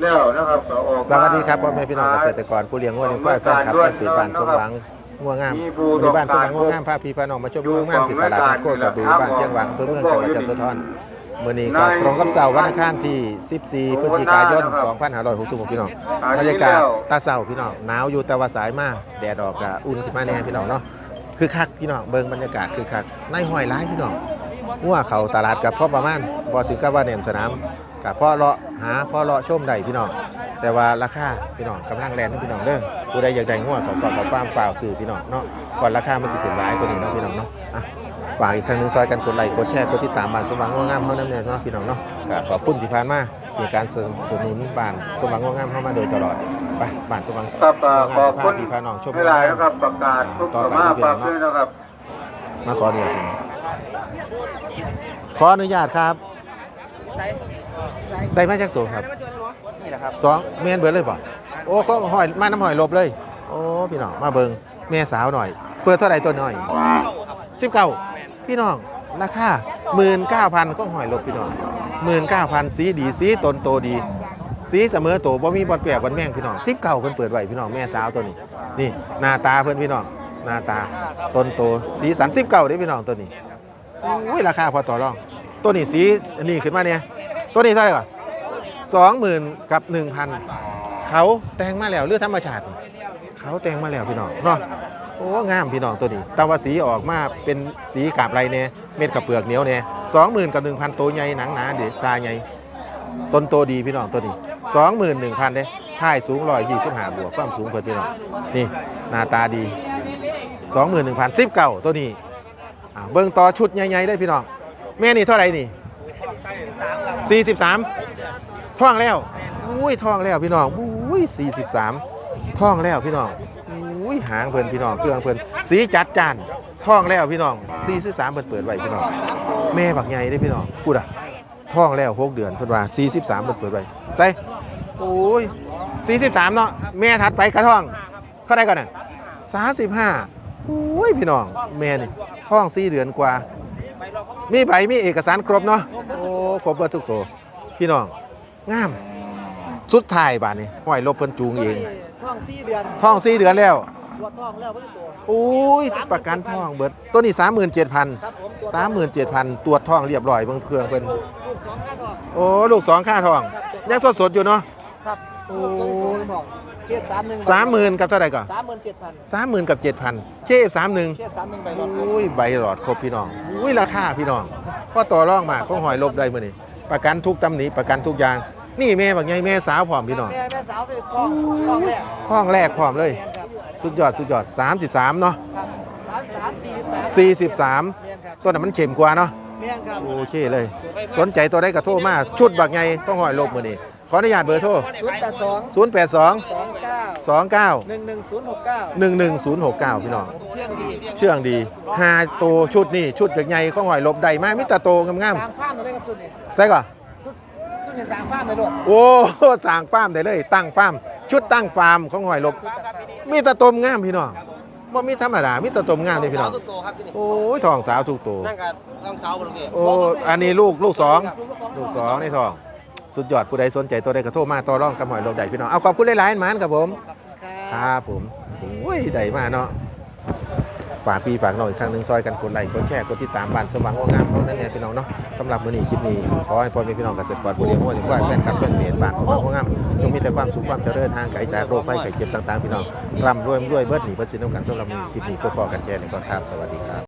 แล้วนะครับก็ออกมาสวัสดีครับพ่อแม่พี่น้องเกษตรกรผู้เลี้ยงงัวเลี้ยงควายแฟนคลับแฟนเพจบ้านสมหวังงัวงามมีบ้านสมหวังงัวงามพาพี่พาน้องมาชมงัวงามที่ตลาดนัดโคกระบือบ้านเชียงหวังอำเภอเมืองจังหวัดยะโสธรมื้อนี้ก็ตรงกับเสาร์วันอังคารที่ 14 พฤศจิกายน 2566พี่น้องบรรยากาศตาเสาพี่น้องหนาวอยู่แต่ว่าสายมากแดดออกก็อุ่นขึ้นมาแน่พี่น้องเนาะคือคักพี่น้องเบิ่งบรรยากาศคือคักในห้อยร้ายพี่น้องงัวเขาตลาดกับพ่อประมาณบ่ถึงกับว่าแน่นสนาม กับพ่อเลาะหาพ่อเลาะชมได้พี่น้องแต่ว่าราคาพี่น้องกำลังแรงนะพี่น้องเด้อผู้ใดอยากได้งัวเขาก่อนเขาฟาร์มฝ่าวสื่อพี่น้องเนาะก่อนราคามันสิขึ้นหลายกว่านี้เนาะพี่น้องเนาะอะฝากอีกครั้งหนึงซอยกันกดไลค์กดแชร์กดติดตามบ้านสมหวังงัวงามเฮานํแน่เนาะพี่น้องเนาะก็ขอบคุณที่ผ่านมาที่การสนับสนุนบ้านสมหวังงัวงามเฮามาโดยตลอดไปบ้านสมหวังครับก็ขอบคุณพี่พาน้องชมไม่หลายนะครับประกาศทุกสมาฝากด้วยนะครับมาขออนุญาตขออนุญาตครับ ได้มาจากตัวครับนี่แหละครับสองเมนเบิดเลยป่ะโอ้เขาหอยมาน้ำหอยลบเลย โอ้พี่น้องมาเบิงแม่สาวหน่อยเปิดเท่าไหร่ตัวหน่อยสิบเก้าพี่น้องราคาหมื่นเก้าพันก็หอยลบพี่น้องหมื่นเก้าพันสีดีสีตนโตดีสีเสมอโตบ่มีบอลเปียกบอลแม่งพี่น้องสิบเก้าเพิ่นเปิดไว้พี่น้องแม่สาวตัวนี้ นี่หน้าตาเพิ่นพี่น้องหน้าตาต้นโตสีสันสิบเก้าได้พี่น้องตัวนี้อุ้ยราคาพอต่อรอง ตัวนี้สีอันนี้ขึ้นมาเนี่ย ตัวนี้เท่าไหร่ก่อนสองหมื่นกับหนึ่งพันเขาแต่งมาแล้วเลือดธรรมชาติ เขาแต่งมาแล้วพี่น้องเนาะโอ้งามพี่น้องตัวนี้ตาวาสีออกมาเป็นสีกาบไรเนี่ยเม็ดกับเปลือกเหนียวเนี่ยสองหมื่นกับหนึ่งพันตัวใหญ่หนังหนาเด็ดตาใหญ่ต้นโตดีพี่น้องตัวนี้สองหมื่นหนึ่งพันเด้ท่ายสูงร้อยยี่สิบห้าบวกความสูงเพิ่นพี่น้องนี่หน้าตาดีสองหมื่นหนึ่งพันสิบเก้าตัวนี้เบิ้งต่อชุดใหญ่ๆเลยพี่น้องแม่นี่เท่าไหร่นี่ สี่สิบสามท่องแล้วอุ้ยท่องแล้วพี่น้องอุ้ย43ท่องแล้วพี่น้องอุ้ยหางเพิ่นพี่น้องเครื่องเพิ่นสีจัดจานท่องแล้วพี่น้อง43เพิ่นเปิดไว้พี่น้องแม่บักใหญ่เด้พี่น้องพูดอะท่องแล้ว6เดือนเพิ่นว่า43เพิ่นเปิดไว้ใส่โอ้ย43เนาะแม่ถัดไปกระท่องเท่าไหร่ก่อนน่ะ35อุ้ยพี่น้องแม่นี่ท่อง4เดือนกว่ามีใบมีเอกสารครบเนาะ ครบเบิดทุกตัว พี่น้องงาม สุดท้ายบาดนี้ห้อยลบเพิ่นจูงเอง ท้องสี่เดือนท้องสี่เดือนแล้วตัวท้องแล้วเพิ่งตัว อุ้ยประกันท้องเบิดตัวนี้37,000ครับผมตัว37,000ตรวจท้องเรียบร้อยเบิ่งเครื่องเพิ่นลูกสองข้าท้องโอ้ลูกสองค่าท้องยังสดๆอยู่เนาะ ครับโอ้ ลูกตัวที่สองท้องเคฟสามหนึ่ง30,000กับเท่าไหร่ก่อนสามหมื่นเจ็ดพัน30,000กับ7,000เคฟ31เคฟสามหนึ่งใบรถอุ้ยใบหลอดครบพี่น้องอุ้ยราคาพี่น้อง ก็ต่อรองมาของหอยลบได้มื้อนี้ประกันทุกตำหนิประกันทุกอย่าง นี่แม่บักใหญ่แม่สาวพร้อมพี่น้องแม่แม่สาวคือท้องท้องแรกท้องแรกพร้อมเลยแม่นครับสุดยอดสุดยอด 33 เนาะครับสามสามสี่สิบสาม43แม่นครับตัวนั้นมันเข็มกว่าเนาะแม่นครับ โอเคเลย สนใจตัวได้กระโทรมา ชุดบักไงก็หอยลบมือนี่ ขออนุญาตเบอร์โทร ศูนย์แปดสอง082 สองเก้า29 หนึ่งหนึ่งศูนย์หกเก้า11069 พี่น้องผมเชื่องดีเชื่องดีหาตัวชุดนี่ชุดบักไงก็หอยลบได้มากมิตรโตงามสามฟ้ามเลยครับชุดนี้ๆใช่ก่อนชุดชุดนี้สามฟ้ามเลยรถโอ้สั่งฟาร์มได้เลย ตั้งฟาร์มชุดตั้งฟาร์มของหอยลบชุดตัดฟ้ามมีแตะตมงามพี่น้องบ่มีธรรมดามีแตะตมงามเลยพี่น้องสาวตัวโตครับที่นี่โอ้ยทองสาวทุกตัวนั่งกับต้องสาวบนโรงเรียนโอ้อันนี้ลูกลูกสองลูกสองในทอง สุดยอดผู้ใดสนใจตัวใดก็โทรมาต่อรองกับหอยลมใดพี่น้องเอาขอบคุณหลายๆหมานครับผมครับผมโอ้ยได้มาเนาะฝากพี่ฝากน้องอีกครั้งหนึ่งซอยกันกดไลค์กดแชร์กดติดตามบ้านสว่างว่างามเขานั่นแหละพี่น้องเนาะสำหรับมื้อนี้คลิปนี้ขอให้พ่อแม่พี่น้องเกษตรกรผู้เลี้ยงวัวเลี้ยงควายแฟนคลับแฟนเพจบ้านสว่างว่างามจงมีแต่ความสุขความเจริญทางไกลจากโรคภัยไข้เจ็บต่างๆพี่น้องร่ำรวยรวยเบิดหนีเบิดสินน้ำกันสำหรับมื้อนี้คลิปนี้พบกันแค่นี้ก่อนครับสวัสดีครับ